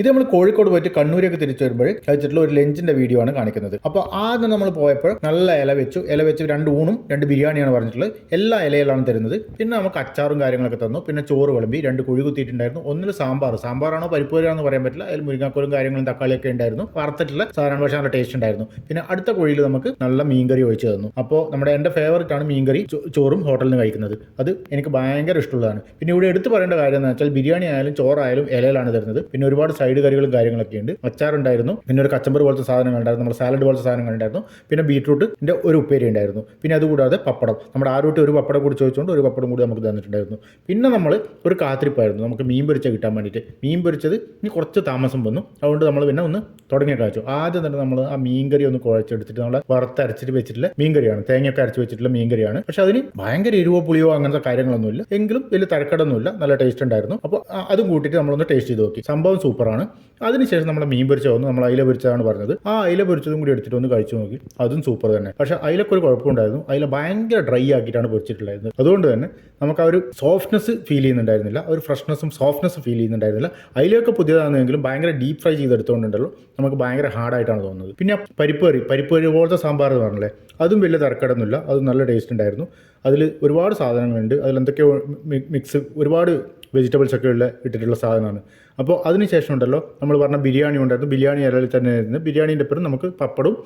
ഇത് നമ്മൾ കോഴിക്കോട് പോയിട്ട് കണ്ണൂരൊക്കെ തിരിച്ചു വരുമ്പോൾ കഴിച്ചിട്ടുള്ള ഒരു ലഞ്ചിന്റെ വീഡിയോ ആണ് കാണിക്കുന്നത്. അപ്പോൾ ആദ്യം നമ്മൾ പോയപ്പോൾ നല്ല ഇല വെച്ചു. ഇല വെച്ച് രണ്ട് ഊണും രണ്ട് ബിരിയാണിയാണ് പറഞ്ഞിട്ടുള്ളത്. എല്ലാ ഇലയിലാണ് തരുന്നത്. പിന്നെ നമുക്ക് അച്ചാറും കാര്യങ്ങളൊക്കെ തന്നു. പിന്നെ ചോറ് വിളമ്പി രണ്ട് കുഴി കുത്തിയിട്ടുണ്ടായിരുന്നു. ഒന്നിൽ സാമ്പാർ സാമ്പാറാണോ പരിപ്പൂരാണെന്ന് പറയാൻ പറ്റില്ല. അതിൽ മുരിങ്ങാക്കോലും കാര്യങ്ങളും തക്കാളിയൊക്കെ ഉണ്ടായിരുന്നു. വറുത്തിട്ടുള്ള സാധാരണ പക്ഷേ നല്ല ടേസ്റ്റ് ഉണ്ടായിരുന്നു. പിന്നെ അടുത്ത കുഴിയിൽ നമുക്ക് നല്ല മീൻകറി ഒഴിച്ചു തന്നു. അപ്പോൾ നമ്മുടെ എന്റെ ഫേവറേറ്റ് ആണ് മീൻകറി. ചോറും ഹോട്ടലിൽ നിന്ന് കഴിക്കുന്നത്. അത് എനിക്ക് ഭയങ്കര ഇഷ്ടമുള്ളതാണ്. പിന്നെ ഇവിടെ എടുത്തു പറയേണ്ട കാര്യം എന്ന് വെച്ചാൽ ബിരിയാണി ആയാലും ചോറായാലും ഇലയിലാണ് തരുന്നത്. പിന്നെ ഒരുപാട് സൈഡ് കറികളും കാര്യങ്ങളൊക്കെ ഉണ്ട്. അച്ചാറുണ്ടായിരുന്നു. പിന്നെ ഒരു കച്ചമ്പർ പോലത്തെ സാധനങ്ങൾ ഉണ്ടായിരുന്നു. നമ്മുടെ സാലഡ് പോലത്തെ സാധനങ്ങൾ ഉണ്ടായിരുന്നു. പിന്നെ ബീട്രൂട്ടിന്റെ ഒരു ഉപ്പേരി ഉണ്ടായിരുന്നു. പിന്നെ അതുകൂടാതെ പപ്പടം. നമ്മുടെ ആരോട്ട് ഒരു പപ്പടം കൂടി ചോദിച്ചുകൊണ്ട് ഒരു പപ്പടം കൂടി നമുക്ക് തന്നിട്ടുണ്ടായിരുന്നു. പിന്നെ നമ്മൾ ഒരു കാത്തിരിപ്പായിരുന്നു. നമുക്ക് മീൻ പൊരിച്ച കിട്ടാൻ വേണ്ടിയിട്ട്. മീൻ പൊരിച്ചത് ഇനി കുറച്ച് താമസം വന്നു. അതുകൊണ്ട് നമ്മൾ പിന്നെ ഒന്ന് തുടങ്ങി കാച്ചു ആദ്യം തന്നെ നമ്മൾ ആ മീൻ കറി ഒന്ന് കുഴച്ചെടുത്തിട്ട് നമ്മൾ വറുത്തരച്ചിട്ട് വെച്ചിട്ടുള്ള മീൻ കറിയാണ്. തേങ്ങയൊക്കെ അരച്ച് വെച്ചിട്ടുള്ള മീൻ കറിയാണ്. പക്ഷെ അതിന് ഭയങ്കര എരിവോ പുളിയോ അങ്ങനത്തെ കാര്യങ്ങളൊന്നുമില്ല. എങ്കിലും വലിയ തരക്കടൊന്നുമില്ല. നല്ല ടേസ്റ്റ് ഉണ്ടായിരുന്നു. അപ്പോൾ അതും കൂട്ടിയിട്ട് നമ്മളൊന്ന് ടേസ്റ്റ് ചെയ്ത് നോക്കി. സംഭവം സൂപ്പറാണ് അതിനുശേഷം നമ്മൾ മീൻ പൊരിച്ച വന്നു. നമ്മൾ അയില പൊരിച്ചതാണ് പറഞ്ഞത്. ആ അയില പൊരിച്ചതും കൂടി എടുത്തിട്ട് ഒന്ന് കഴിച്ചു നോക്കി. അതും സൂപ്പർ തന്നെ. പക്ഷേ അതിലൊക്കെ ഒരു കുഴപ്പമുണ്ടായിരുന്നു. അയില ഭയങ്കര ഡ്രൈ ആക്കിയിട്ടാണ് പൊരിച്ചിട്ടുണ്ടായിരുന്നത്. അതുകൊണ്ട് തന്നെ നമുക്ക് ആ ഒരു സോഫ്റ്റ്നെസ് ഫീൽ ചെയ്യുന്നുണ്ടായിരുന്നില്ല. ഒരു ഫ്രഷ്നെസ്സും സോഫ്റ്റ്നെസ്സും ഫീൽ ചെയ്യുന്നുണ്ടായിരുന്നില്ല. അയിലൊക്കെ പുതിയതാണെങ്കിലും ഭയങ്കര ഡീപ്പ് ഫ്രൈ ചെയ്തെടുത്തുകൊണ്ടുണ്ടല്ലോ നമുക്ക് ഭയങ്കര ഹാർഡായിട്ടാണ് തോന്നുന്നത്. പിന്നെ പരിപ്പ് കറി. പരിപ്പ് കറി പോലത്തെ സാമ്പാർ പറഞ്ഞില്ലേ അതും വലിയ തരക്കടൊന്നുമില്ല. അത് നല്ല ടേസ്റ്റ് ഉണ്ടായിരുന്നു. അതിൽ ഒരുപാട് സാധനങ്ങളുണ്ട്. അതിൽ എന്തൊക്കെയോ മിക്സ് ഒരുപാട് വെജിറ്റബിൾസ് ഒക്കെ ഉള്ള ഇട്ടിട്ടുള്ള സാധനമാണ്. അപ്പോൾ അതിനുശേഷം ഉണ്ടല്ലോ നമ്മൾ പറഞ്ഞ ബിരിയാണി ഉണ്ടായിരുന്നു. ബിരിയാണി ഇലയിൽ തന്നെ ആയിരുന്നു. ബിരിയാണീന്റെ പേരും നമുക്ക് പപ്പടും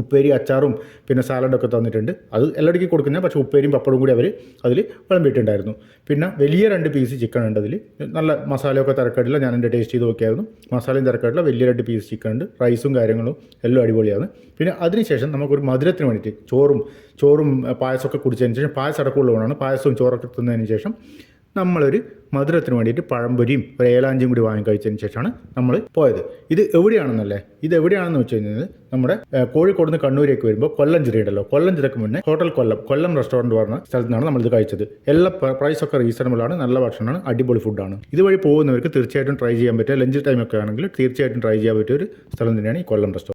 ഉപ്പേരി അച്ചാറും പിന്നെ സാലഡൊക്കെ തന്നിട്ടുണ്ട്. അത് എല്ലായിടക്കും കൊടുക്കുന്നത് പക്ഷേ ഉപ്പേരിയും പപ്പടും കൂടി അവർ അതിൽ വിളമ്പിയിട്ടുണ്ടായിരുന്നു. പിന്നെ വലിയ രണ്ട് പീസ് ചിക്കൻ ഉണ്ട് അതിൽ നല്ല മസാലയൊക്കെ തിരക്കായിട്ടില്ല ഞാൻ എന്റെ ടേസ്റ്റ് ചെയ്ത് നോക്കിയായിരുന്നു. മസാലയും തിരക്കായിട്ടില്ല വലിയ രണ്ട് പീസ് ചിക്കൻ ഉണ്ട്. റൈസും കാര്യങ്ങളും എല്ലാം അടിപൊളിയാണ്. പിന്നെ അതിനുശേഷം നമുക്കൊരു മധുരത്തിന് വേണ്ടിയിട്ട് ചോറും ചോറും പായസമൊക്കെ കുടിച്ചതിന് ശേഷം പായസം അടക്കമുള്ളതാണ് പായസവും ചോറൊക്കെ തിന്നതിന് ശേഷം നമ്മളൊരു മധുരത്തിന് വേണ്ടിയിട്ട് പഴംപൊരിയും ഒരു ഏലാഞ്ചിയും കൂടി വാങ്ങി കഴിച്ചതിന് ശേഷമാണ് നമ്മൾ പോയത്. ഇത് എവിടെയാണെന്നല്ലേ? ഇത് എവിടെയാണെന്ന് വെച്ച് കഴിഞ്ഞാൽ നമ്മുടെ കോഴിക്കോട് നിന്ന് കണ്ണൂരേക്ക് വരുമ്പോൾ കൊല്ലം ജില്ലയുണ്ടല്ലോ കൊല്ലം ജില്ലക്ക് മുന്നേ ഹോട്ടൽ കൊല്ലം കൊല്ലം റെസ്റ്റോറന്റ് പറഞ്ഞ സ്ഥലത്തു നിന്നാണ് നമ്മളിത് കഴിച്ചത്. എല്ലാ പ്രൈസൊക്കെ റീസണബിൾ ആണ് നല്ല ഭക്ഷണമാണ് അടിപൊളി ഫുഡാണ് ഇതുവഴി പോകുന്നവർക്ക് തീർച്ചയായിട്ടും ട്രൈ ചെയ്യാൻ പറ്റുക ലഞ്ച് ടൈമൊക്കെ ആണെങ്കിൽ തീർച്ചയായിട്ടും ട്രൈ ചെയ്യാൻ പറ്റിയ ഒരു സ്ഥലം തന്നെയാണ് ഈ കൊല്ലം റെസ്റ്റോറന്റ്